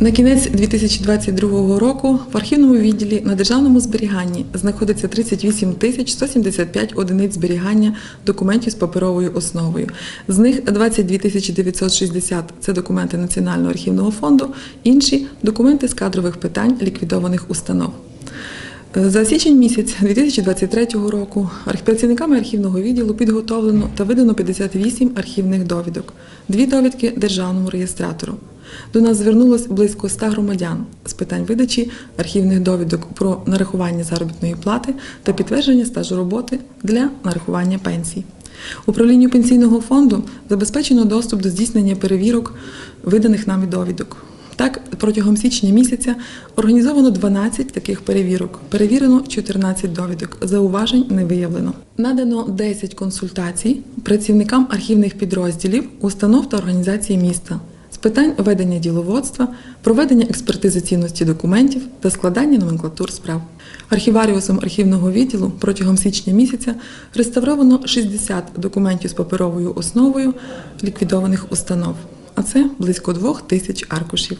На кінець 2022 року в архівному відділі на державному зберіганні знаходиться 38 тисяч 175 одиниць зберігання документів з паперовою основою. З них 22 тисячі 960 – це документи Національного архівного фонду, інші – документи з кадрових питань ліквідованих установ. За січень місяць 2023 року працівниками архівного відділу підготовлено та видано 58 архівних довідок, дві довідки державному реєстратору. До нас звернулось близько 100 громадян з питань видачі архівних довідок про нарахування заробітної плати та підтвердження стажу роботи для нарахування пенсій. Управлінню пенсійного фонду забезпечено доступ до здійснення перевірок виданих нами довідок. Так, протягом січня місяця організовано 12 таких перевірок. Перевірено 14 довідок. Зауважень не виявлено. Надано 10 консультацій працівникам архівних підрозділів, установ та організацій міста з питань ведення діловодства, проведення експертизи цінності документів та складання номенклатур справ. Архіваріусом архівного відділу протягом січня місяця реставровано 60 документів з паперовою основою ліквідованих установ, а це близько двох тисяч аркушів.